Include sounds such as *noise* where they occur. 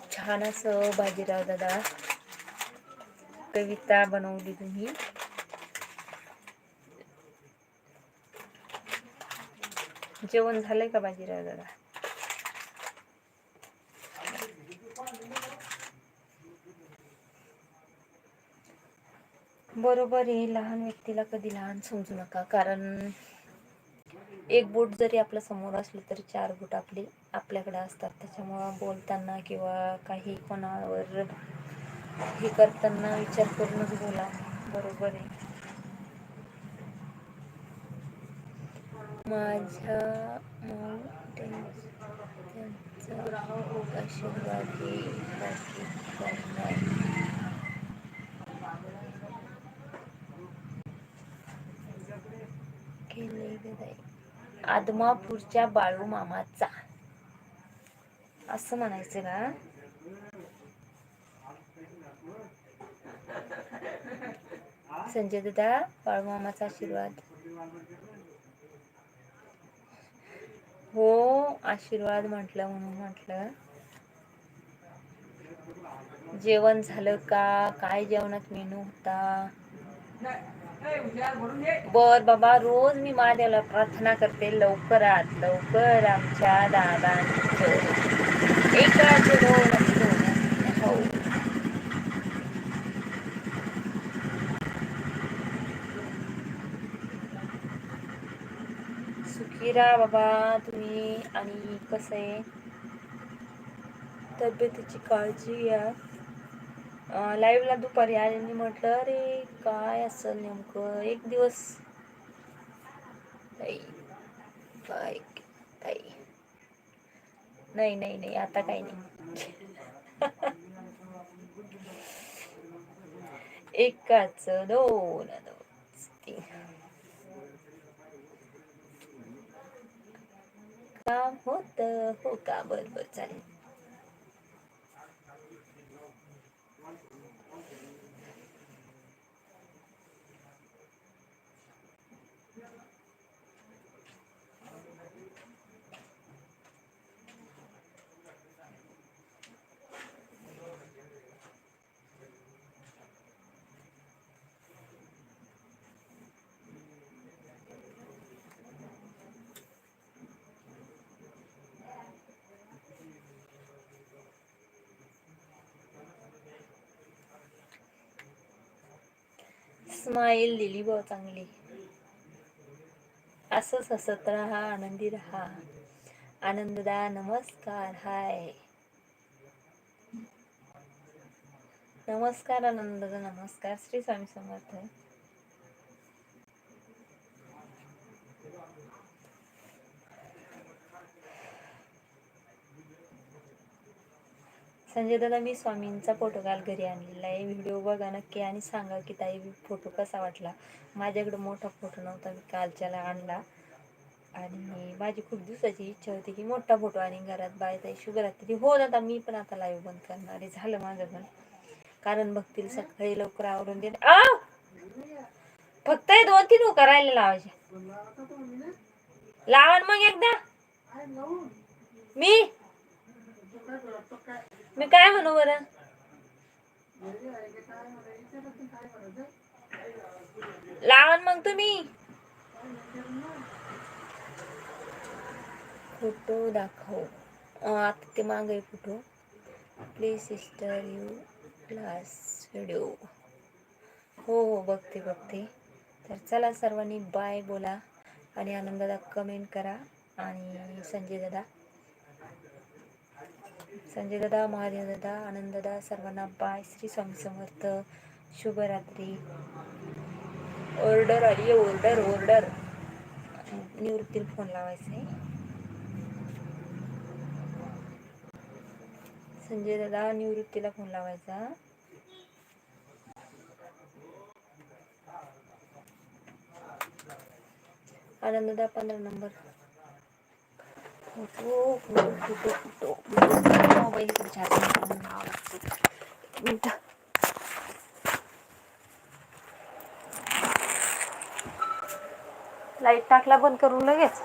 खूप छान असं बाजीराव दादा कविता बनवली तुम्ही. जेवण झालंय का बाजीराव दादा? बरोबर आहे लहान व्यक्तीला कधी लहान समजू नका कारण एक बोट जरी आपल्यासमोर असलं तरी चार बोट आपली आपल्याकडे असतात. त्याच्यामुळं बोलताना किंवा काही कोणावर हे करताना विचार करूनच बोला. बरोबर आहे. माझ्या आशीर्वाद केले गेले आदमापूरच्या बाळू मामाचा. असं म्हणायचं का? संजय दादा बाळू मामाचा आशीर्वाद. हो आशीर्वाद म्हटलं म्हणून म्हटलं. जेवण झालं का? काय जेवणात मेनू होता? बर बाबा रोज मी महादेवाला प्रार्थना करते लवकरात लवकर आमच्या दादांचं. एकाचे दोन हो. सुखीरा बाबा तुम्ही आणि कसं आहे? तब्येतीची काळजी घ्या. लाईव्हला दुपारी आल्याने म्हटलं अरे काय असं नेमकं? एक दिवस. ताई काय ताई नाही नाही नाही आता काही नाही. *laughs* एकाच दोन दोन तीन. काम होत हो का? बरोबर चालेल. Gracias. स्माईल दिली भाऊ चांगली. असंच हसत राहा आनंदी राहा. आनंददा नमस्कार हाय. नमस्कार आनंददा नमस्कार. श्री स्वामी समर्थ. संजय दादा मी स्वामींचा फोटो काल घरी आणलेला आहे. व्हिडिओ बघा नक्की आणि सांगा की ताई फोटो कसा वाटला? माझ्याकडे मोठा फोटो नव्हता मी कालच्याला आणला. आणि माझी खूप दिवसाची इच्छा होती की मोठा फोटो आणि घरात. बाय ताई शुभरात्री. हो दादा मी पण आता लाईव्ह बंद करणार आहे. झालं माझं पण. कारण बघतील सकाळी लवकर आवरून दे आ! फक्त हे दोन तीन उका राहिले लावायचे. लावा मग एकदा. मी? मी काय म्हणू बरं? लावण मग तुम्ही. फोटो दाखव. आता ते मागे photo. Please sister you last video हो हो बघते बघते. तर चला सर्वांनी बाय बोला. आणि आनंदादा कमेंट करा. आणि संजय दादा संजयदादा महादेव दादा सर्वांना बाय. श्री स्वामी समर्थ. शुभरात्री. ऑर्डर आली ऑर्डर ऑर्डर निवृत्तीला फोन लावायचा. आहे संजय दादा निवृत्तीला फोन लावायचा. आनंददा पंधरा number photo photo photo photo mobile charging minute light टाकला बंद करून लगेच.